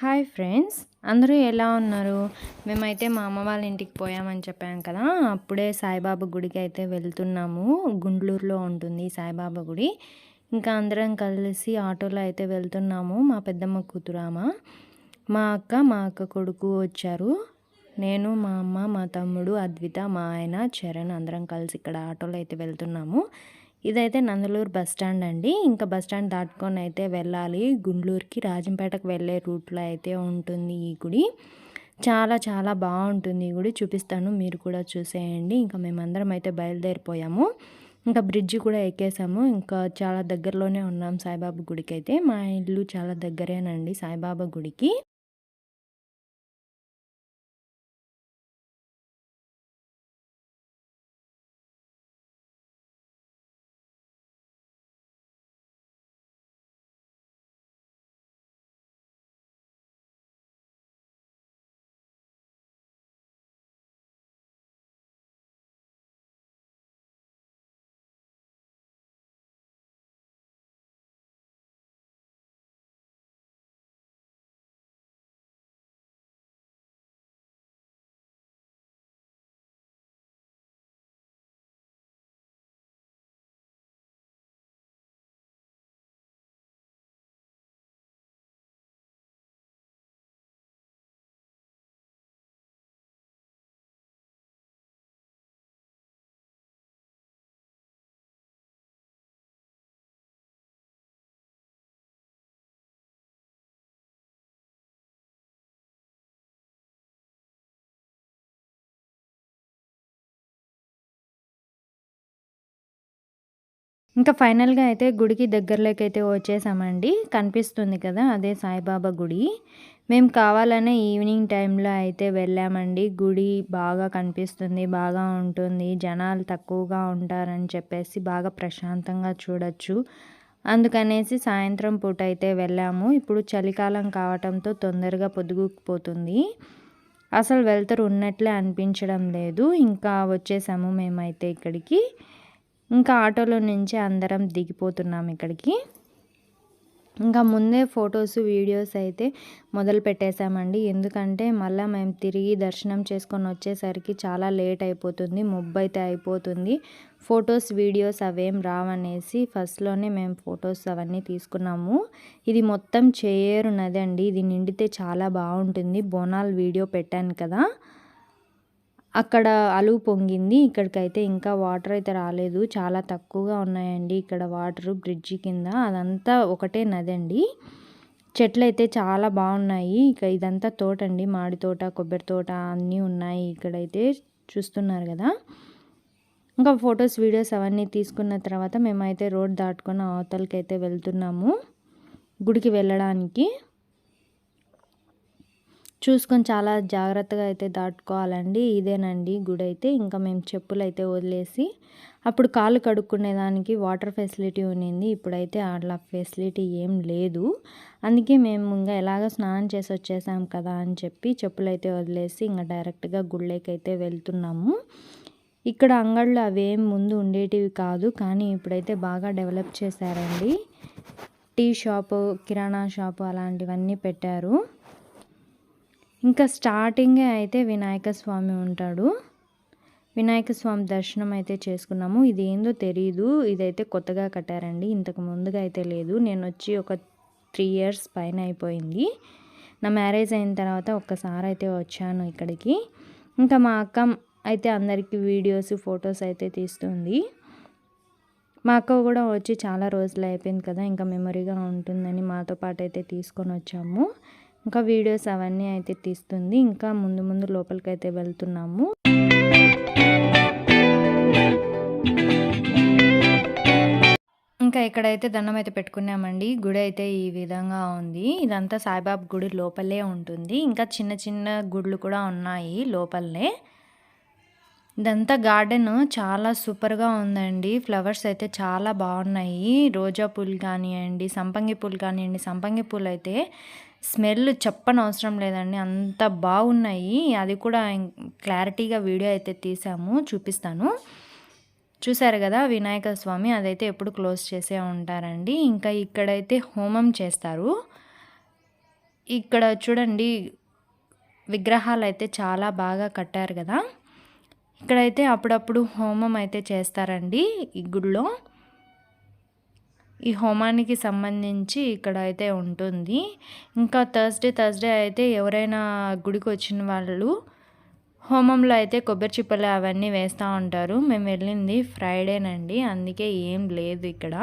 Hi friends అందరూ ఎలా ఉన్నారు? మేమైతే మా అమ్మ వాళ్ళ ఇంటికి పోయామని చెప్పాం కదా అప్పుడే సాయిబాబా గుడికి అయితే వెళ్తున్నాము. గుండ్లూరులో ఉంటుంది సాయిబాబా గుడి. ఇంకా అందరం కలిసి ఆటోలో అయితే వెళ్తున్నాము మా పెద్దమ్మ కూతురామ మా అక్క మా అక్క కొడుకు వచ్చారు. నేను మా అమ్మ మా తమ్ముడు అద్విత మా ఆయన చరణ్ అందరం కలిసి ఇక్కడ ఆటోలో అయితే వెళ్తున్నాము. ఇదైతే నందలూరు బస్ స్టాండ్ అండి. ఇంకా బస్ స్టాండ్ దాటుకొని అయితే వెళ్ళాలి. గుండ్లూరుకి రాజంపేటకు వెళ్ళే రూట్లో అయితే ఉంటుంది ఈ గుడి. చాలా చాలా బాగుంటుంది ఈ గుడి. చూపిస్తాను. మీరు కూడా చూసేయండి. ఇంకా మేమందరం అయితే బయలుదేరిపోయాము. ఇంకా బ్రిడ్జి కూడా ఎక్కేసాము. ఇంకా చాలా దగ్గరలోనే ఉన్నాం సాయిబాబా గుడికి అయితే మా ఇల్లు చాలా దగ్గరేనండి సాయిబాబా గుడికి. ఇంకా ఫైనల్గా అయితే గుడికి దగ్గరలోకి అయితే వచ్చేసామండి. కనిపిస్తుంది కదా అదే సాయిబాబా గుడి. మేము కావాలనే ఈవినింగ్ టైంలో అయితే వెళ్ళామండి. గుడి బాగా కనిపిస్తుంది బాగా ఉంటుంది. జనాలు తక్కువగా ఉంటారని చెప్పేసి బాగా ప్రశాంతంగా చూడొచ్చు. అందుకనేసి సాయంత్రం పూట అయితే వెళ్ళాము. ఇప్పుడు చలికాలం కావటంతో తొందరగా పొదుగుకుపోతుంది. అసలు వెళ్తారు ఉన్నట్లే అనిపించడం లేదు. ఇంకా వచ్చేసాము మేమైతే ఇక్కడికి. ఇంకా ఆటోలో నుంచి అందరం దిగిపోతున్నాం ఇక్కడికి. ఇంకా ముందే ఫొటోస్ వీడియోస్ అయితే మొదలు పెట్టేశామండి. ఎందుకంటే మళ్ళీ మేము తిరిగి దర్శనం చేసుకొని వచ్చేసరికి చాలా లేట్ అయిపోతుంది ముబ్బైతే అయిపోతుంది. ఫొటోస్ వీడియోస్ అవేం రావనేసి ఫస్ట్లోనే మేము ఫొటోస్ అవన్నీ తీసుకున్నాము. ఇది మొత్తం చేయరు నది అండి. ఇది నిండితే చాలా బాగుంటుంది. బోనాల్ వీడియో పెట్టాను కదా. అక్కడ అలువు పొంగింది. ఇక్కడికైతే ఇంకా వాటర్ అయితే రాలేదు. చాలా తక్కువగా ఉన్నాయండి ఇక్కడ వాటర్ బ్రిడ్జి కింద. అదంతా ఒకటే నది అండి చెట్లు అయితే చాలా బాగున్నాయి. ఇక ఇదంతా తోట అండి మాడి తోట కొబ్బరి తోట అన్నీ ఉన్నాయి ఇక్కడైతే చూస్తున్నారు కదా. ఇంకా ఫొటోస్ వీడియోస్ అవన్నీ తీసుకున్న తర్వాత మేమైతే రోడ్ దాటుకొని అవతలకి అయితే వెళ్తున్నాము. గుడికి వెళ్ళడానికి. చూసుకొని చాలా జాగ్రత్తగా అయితే దాటుకోవాలండి. ఇదేనండి గుడి అయితే. ఇంకా మేము చెప్పులు అయితే వదిలేసి అప్పుడు కాళ్ళు కడుక్కునేదానికి వాటర్ ఫెసిలిటీ ఉన్నింది. ఇప్పుడైతే అట్లా ఫెసిలిటీ ఏం లేదు. అందుకే మేము ఇంకా ఎలాగ స్నానం చేసి వచ్చేసాం కదా అని చెప్పి చెప్పులు అయితే వదిలేసి ఇంకా డైరెక్ట్గా గుళ్ళకి అయితే వెళ్తున్నాము. ఇక్కడ అంగళ్ళు అవేం ముందు ఉండేటివి కాదు. కానీ ఇప్పుడైతే బాగా డెవలప్ చేశారండి. టీ షాపు కిరాణా షాపు అలాంటివన్నీ పెట్టారు. ఇంకా స్టార్టింగే అయితే వినాయక స్వామి ఉంటాడు. వినాయక స్వామి దర్శనం అయితే చేసుకున్నాము. ఇది ఏందో తెలీదు. ఇదైతే కొత్తగా కట్టారండి. ఇంతకు ముందుగా అయితే లేదు. నేను వచ్చి ఒక త్రీ ఇయర్స్ పైన అయిపోయింది. నా మ్యారేజ్ అయిన తర్వాత ఒక్కసారి అయితే వచ్చాను ఇక్కడికి. ఇంకా మా అక్క అయితే అందరికీ వీడియోస్ ఫొటోస్ అయితే తీస్తుంది. మా అక్క కూడా వచ్చి చాలా రోజులు అయిపోయింది కదా ఇంకా మెమరీగా ఉంటుందని మాతో పాటు అయితే తీసుకొని వచ్చాము. ఇంకా వీడియోస్ అవన్నీ అయితే తీస్తుంది. ఇంకా ముందు ముందు లోపలికి అయితే వెళ్తున్నాము. ఇంకా ఇక్కడైతే దండం అయితే పెట్టుకున్నామండి. గుడి అయితే ఈ విధంగా ఉంది. ఇదంతా సాయిబాబా గుడి లోపలే ఉంటుంది. ఇంకా చిన్న చిన్న గుళ్ళు కూడా ఉన్నాయి లోపలనే ఇదంతా గార్డెన్ చాలా సూపర్గా ఉందండి. ఫ్లవర్స్ అయితే చాలా బాగున్నాయి. రోజా పూలు కానివ్వండి సంపంగి పూలు కానివ్వండి సంపంగి పూలు అయితే స్మెల్ చెప్పనవసరం లేదండి. అంత బాగున్నాయి. అది కూడా క్లారిటీగా వీడియో అయితే తీసాము చూపిస్తాను. చూసారు కదా వినాయక స్వామి అదైతే ఎప్పుడు క్లోజ్ చేసే ఉంటారండి. ఇంకా ఇక్కడైతే హోమం చేస్తారు. ఇక్కడ చూడండి విగ్రహాలు అయితే చాలా బాగా కట్టారు కదా. ఇక్కడైతే అప్పుడప్పుడు హోమం అయితే చేస్తారండి ఈ గుడిలో. ఈ హోమానికి సంబంధించి ఇక్కడ అయితే ఉంటుంది. ఇంకా థర్స్డే థర్స్డే అయితే ఎవరైనా గుడికి వచ్చిన వాళ్ళు హోమంలో అయితే కొబ్బరి చిప్పలు అవన్నీ వేస్తూ ఉంటారు. మేము వెళ్ళింది ఫ్రైడేనండి అందుకే ఏం లేదు ఇక్కడ.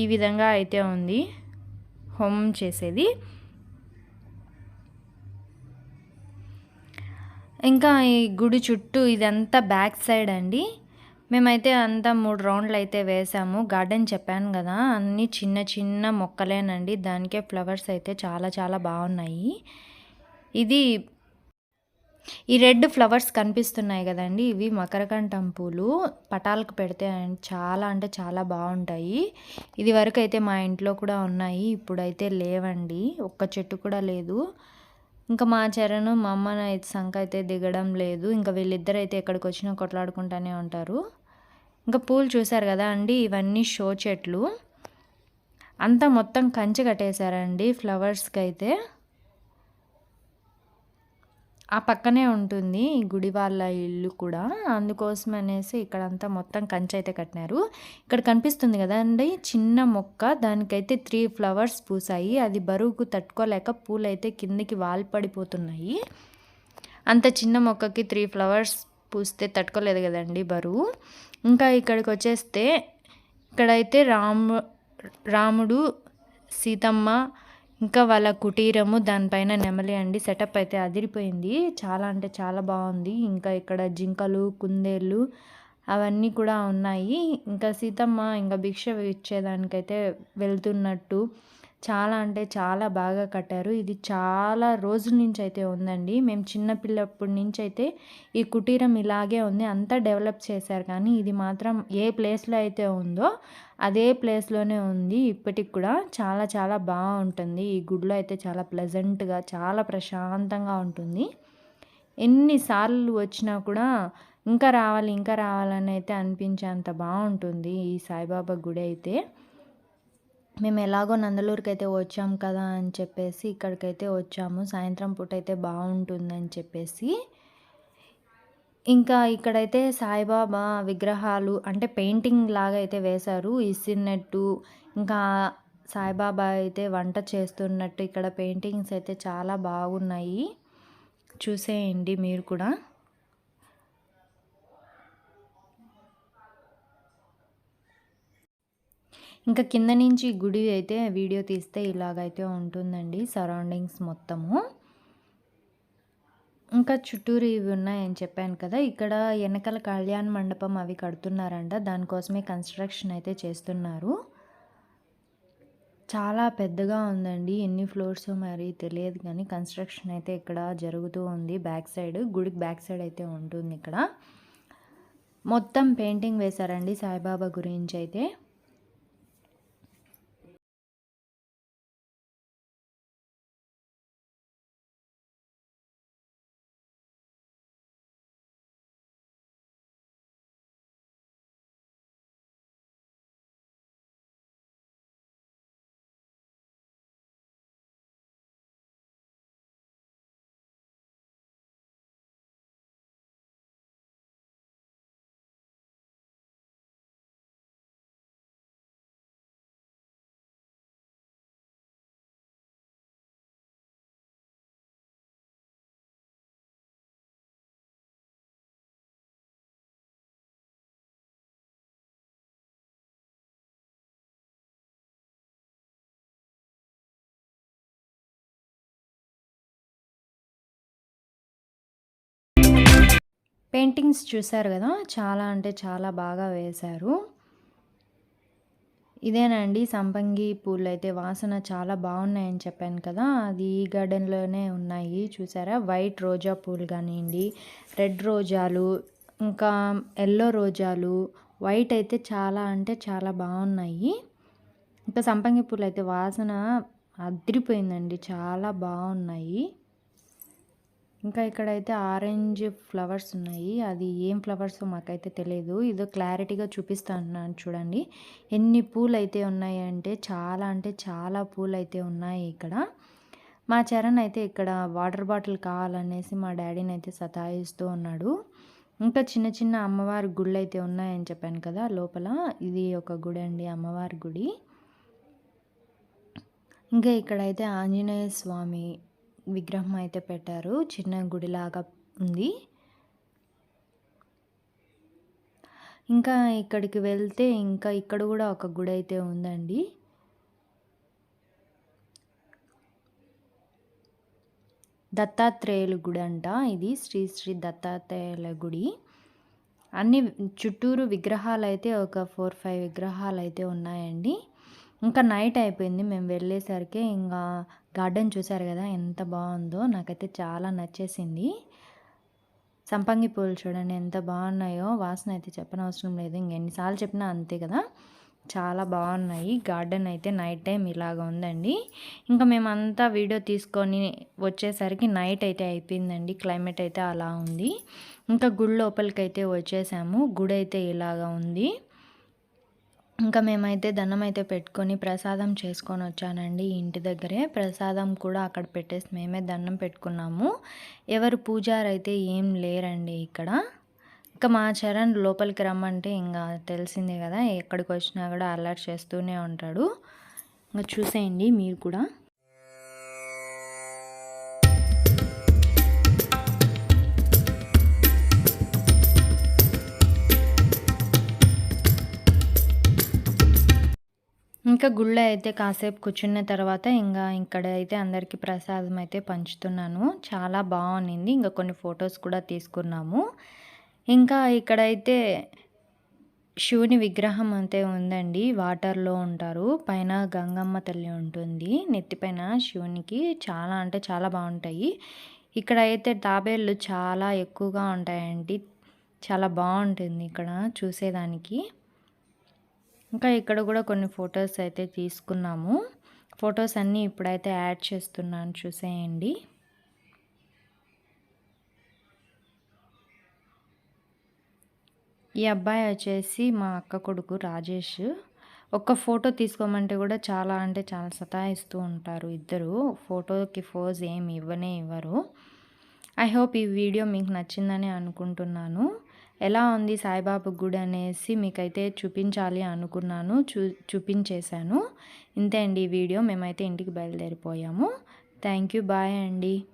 ఈ విధంగా అయితే ఉంది హోమం చేసేది. ఇంకా ఈ గుడి చుట్టూ ఇదంతా బ్యాక్ సైడ్ అండి. మేమైతే అంతా మూడు రౌండ్లు అయితే వేసాము. గార్డెన్ చెప్పాను కదా అన్నీ చిన్న చిన్న మొక్కలేనండి. దానికే ఫ్లవర్స్ అయితే చాలా చాలా బాగున్నాయి. ఇది ఈ రెడ్ ఫ్లవర్స్ కనిపిస్తున్నాయి కదండి. ఇవి మకరకంఠం పూలు. పటాలకు పెడితే చాలా అంటే చాలా బాగుంటాయి. ఇది వరకు అయితే మా ఇంట్లో కూడా ఉన్నాయి. ఇప్పుడైతే లేవండి. ఒక్క చెట్టు కూడా లేదు. ఇంకా మా చరణ్ మా అమ్మ అయితే శంఖ అయితే దిగడం లేదు. ఇంకా వీళ్ళిద్దరు అయితే ఎక్కడికి వచ్చినా కొట్లాడుకుంటూనే ఉంటారు. ఇంకా పూలు చూశారు కదా అండి ఇవన్నీ షో చెట్లు. అంతా మొత్తం కంచి కట్టేశారండి ఫ్లవర్స్కి అయితే ఆ పక్కనే ఉంటుంది ఈ గుడి వాళ్ళ ఇల్లు కూడా. అందుకోసం అనేసి ఇక్కడంతా మొత్తం కంచె అయితే కట్టినారు. ఇక్కడ కనిపిస్తుంది కదండి చిన్న మొక్క. దానికైతే త్రీ ఫ్లవర్స్ పూసాయి. అది బరువుకు తట్టుకోలేక పూలైతే కిందికి వాల్పడిపోతున్నాయి. అంత చిన్న మొక్కకి త్రీ ఫ్లవర్స్ పూస్తే తట్టుకోలేదు కదండి బరువు. ఇంకా ఇక్కడికి వచ్చేస్తే ఇక్కడైతే రాము రాముడు సీతమ్మ ఇంకా వాళ్ళ కుటీరము దానిపైన నెమలి అండి. సెటప్ అయితే అదిరిపోయింది. చాలా అంటే చాలా బాగుంది. ఇంకా ఇక్కడ జింకలు కుందేళ్ళు అవన్నీ కూడా ఉన్నాయి. ఇంకా సీతమ్మ ఇంకా భిక్ష ఇచ్చేదానికైతే వెళ్తున్నట్టు చాలా అంటే చాలా బాగా కట్టారు. ఇది చాలా రోజుల నుంచి అయితే ఉందండి. మేము చిన్నపిల్లప్పటి నుంచి అయితే ఈ కుటీరం ఇలాగే ఉంది. అంతా డెవలప్ చేశారు కానీ ఇది మాత్రం ఏ ప్లేస్లో అయితే ఉందో అదే ప్లేస్లోనే ఉంది. ఇప్పటికి కూడా చాలా చాలా బాగుంటుంది. ఈ గుడిలో అయితే చాలా ప్లెజెంట్గా చాలా ప్రశాంతంగా ఉంటుంది. ఎన్నిసార్లు వచ్చినా కూడా ఇంకా రావాలి ఇంకా రావాలని అయితే అనిపించేంత బాగుంటుంది ఈ సాయిబాబా గుడి అయితే. మేము ఎలాగో నందలూరుకి అయితే వచ్చాం కదా అని చెప్పేసి ఇక్కడికైతే వచ్చాము. సాయంత్రం పూట అయితే బాగుంటుందని చెప్పేసి. ఇంకా ఇక్కడైతే సాయిబాబా విగ్రహాలు అంటే పెయింటింగ్ లాగా అయితే వేశారు. ఇసినట్టు ఇంకా సాయిబాబా అయితే వంట చేస్తున్నట్టు ఇక్కడ పెయింటింగ్స్ అయితే చాలా బాగున్నాయి. చూసేయండి మీరు కూడా. ఇంకా కింద నుంచి గుడి అయితే వీడియో తీస్తే ఇలాగైతే ఉంటుందండి సరౌండింగ్స్ మొత్తము. ఇంకా చుట్టూరు ఇవి ఉన్నాయని చెప్పాను కదా ఇక్కడ వెనకాల కళ్యాణ మండపం అవి కడుతున్నారంట దానికోసమే కన్స్ట్రక్షన్ అయితే చేస్తున్నారు. చాలా పెద్దగా ఉందండి ఎన్ని ఫ్లోర్స్ మరి తెలియదు కానీ కన్స్ట్రక్షన్ అయితే ఇక్కడ జరుగుతూ ఉంది బ్యాక్ సైడ్ గుడికి బ్యాక్ సైడ్ అయితే ఉంటుంది ఇక్కడ. మొత్తం పెయింటింగ్ వేశారండి సాయిబాబా గురించి అయితే. పెయింటింగ్స్ చూశారు కదా? చాలా అంటే చాలా బాగా వేశారు. ఇదేనండి సంపంగి పూలు అయితే వాసన చాలా బాగున్నాయని చెప్పాను కదా? అది ఈ గార్డెన్లోనే ఉన్నాయి చూసారా వైట్ రోజా పూలు కానివ్వండి రెడ్ రోజాలు ఇంకా ఎల్లో రోజాలు వైట్ అయితే చాలా అంటే చాలా బాగున్నాయి. ఇంకా సంపంగి పూలు అయితే వాసన అదిరిపోయిందండి చాలా బాగున్నాయి. ఇంకా ఇక్కడైతే ఆరెంజ్ ఫ్లవర్స్ ఉన్నాయి. అది ఏం ఫ్లవర్స్ మాకైతే తెలియదు ఇదో క్లారిటీగా చూపిస్తాను చూడండి. ఎన్ని పూలు అయితే ఉన్నాయి అంటే చాలా అంటే చాలా పూలు అయితే ఉన్నాయి ఇక్కడ. మా చరణ్ అయితే ఇక్కడ వాటర్ బాటిల్ కావాలనేసి మా డాడీని అయితే సతాయిస్తూ ఉన్నాడు. ఇంకా చిన్న చిన్న అమ్మవారి గుళ్ళు అయితే ఉన్నాయని చెప్పాను కదా లోపల. ఇది ఒక గుడి అండి అమ్మవారి గుడి. ఇంకా ఇక్కడైతే ఆంజనేయ స్వామి విగ్రహం అయితే పెట్టారు. చిన్న గుడిలాగా ఉంది. ఇంకా ఇక్కడికి వెళ్తే ఇంకా ఇక్కడ కూడా ఒక గుడి అయితే ఉందండి. దత్తాత్రేయుల గుడి అంట. ఇది శ్రీ శ్రీ దత్తాత్రేయుల గుడి. అన్ని చుట్టూరు విగ్రహాలు అయితే ఒక ఫోర్ ఫైవ్ విగ్రహాలు అయితే ఉన్నాయండి. ఇంకా నైట్ అయిపోయింది. మేము వెళ్ళేసరికి ఇంకా గార్డెన్ చూసారు కదా ఎంత బాగుందో నాకైతే చాలా నచ్చేసింది. సంపంగి పూలు చూడండి ఎంత బాగున్నాయో వాసన అయితే చెప్పనవసరం లేదు. ఇంకెన్నిసార్లు చెప్పినా అంతే కదా. చాలా బాగున్నాయి. గార్డెన్ అయితే నైట్ టైం ఇలాగ ఉందండి. ఇంకా మేమంతా వీడియో తీసుకొని వచ్చేసరికి నైట్ అయితే అయిపోయిందండి. క్లైమేట్ అయితే అలా ఉంది. ఇంకా గుడి లోపలికి అయితే వచ్చేసాము. గుడి అయితే ఇలాగా ఉంది. ఇంకా మేమైతే దండం అయితే పెట్టుకొని ప్రసాదం చేసుకొని వచ్చానండి ఇంటి దగ్గరే. ప్రసాదం కూడా అక్కడ పెట్టేసి మేమే దండం పెట్టుకున్నాము. ఎవరు పూజారు అయితే ఏం లేరండి ఇక్కడ. ఇంకా మా చరణ్ లోపలికి రమ్మంటే ఇంకా తెలిసిందే కదా ఎక్కడికి వచ్చినా కూడా అలర్ట్ చేస్తూనే ఉంటాడు. ఇంకా చూసేయండి మీరు కూడా. ఇంకా గుళ్ళో అయితే కాసేపు కూర్చున్న తర్వాత ఇంకా ఇక్కడ అయితే అందరికీ ప్రసాదం అయితే పంచుతున్నాను. చాలా బాగుంది ఇంకా కొన్ని ఫొటోస్ కూడా తీసుకున్నాము. ఇంకా ఇక్కడైతే శివుని విగ్రహం అయితే ఉందండి. వాటర్లో ఉంటారు. పైన గంగమ్మ తల్లి ఉంటుంది. నెత్తిపైన శివునికి చాలా అంటే చాలా బాగుంటాయి. ఇక్కడ అయితే తాబేళ్ళు చాలా ఎక్కువగా ఉంటాయండి. చాలా బాగుంటుంది ఇక్కడ చూసేదానికి. ఇంకా ఇక్కడ కూడా కొన్ని ఫొటోస్ అయితే తీసుకున్నాము. ఫొటోస్ అన్నీ ఇప్పుడైతే యాడ్ చేస్తున్నాను చూసేయండి. ఈ అబ్బాయి వచ్చేసి మా అక్క కొడుకు రాజేష్. ఒక్క ఫోటో తీసుకోమంటే కూడా చాలా అంటే చాలా సతాయిస్తూ ఉంటారు ఇద్దరు. ఫోటోకి ఫోజ్ ఏమి ఇవ్వనే ఇవ్వరు. ఐ హోప్ ఈ వీడియో మీకు నచ్చిందని అనుకుంటున్నాను. ఎలా ఉంది సాయిబాబు గుడి అనేసి మీకైతే చూపించాలి అనుకున్నాను చూ చూపించేశాను. ఇంతే అండి ఈ వీడియో. మేమైతే ఇంటికి బయలుదేరిపోయాము. Thank you. బాయ్ అండి.